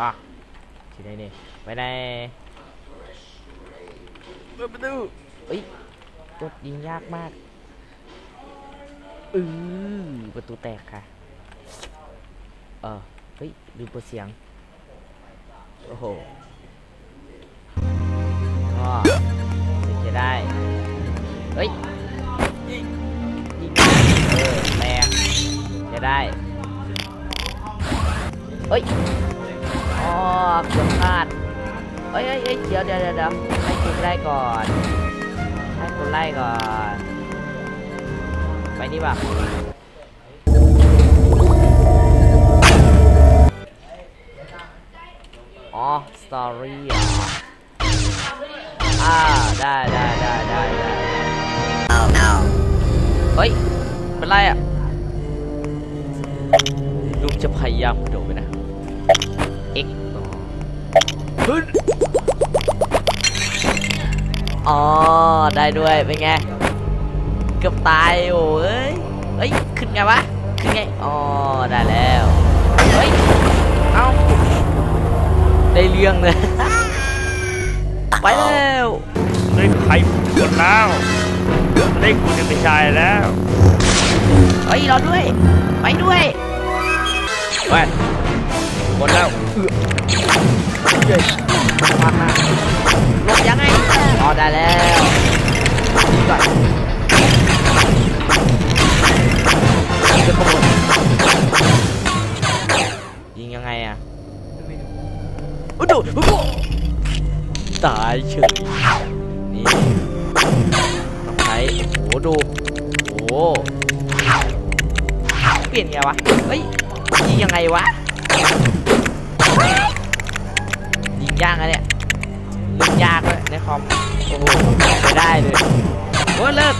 อะที่ไหนนี่ไปไหนเปิดประตูเอ้ยกดยิงยากมากอือประตูแตกค่ะ เออเฮ้ยดูเปิดเสียง โอ้โหก็ถึงจะได้ เฮ้ยยิงเออแรงจะได้ เฮ้ย อ๋อเกือบพลาดเอ้ยเอ้ยเดี๋ยวเดี๋ยวเดี๋ยวให้คุณไล่ก่อน ให้คุณไล่ก่อน ไปนี่ป่ะอ๋อสตอรี่อะอ่าได้ได้ได้ได้ได้ Oh no. เฮ้ย เป็นไรอะลุงจะพยายามโดดไปนะ X ต่อขึ้นอ๋อ ได้ด้วย เป็นไง เกือบตายโอ้เอ้ยเฮ้ย ขึ้นไงวะ ขึ้นไง อ๋อ ได้แล้ว เฮ้ย เอ้าได้เรื่องเลย ไปแล้วได้ไข่หมดแล้วได้คุณเป็นชายแล้ว เฮ้ย รอด้วย ไปด้วยแว่นหมดแล้วเย้มากมากลงยังไงอ๋อได้แล้วยิงก่อนยิงไปขโมยยิงยังไงอะอุ๊ยดูอุ๊ยดูตายเฉยนี่ต้องใช้โอ้โหดูโอ้โหเปลี่ยนไงวะเฮ้ยยิงยังไงวะ ยากนะเนี่ยเล่นยากเลยในคอมโอ้โหไม่ได้เลยโอ้เลิก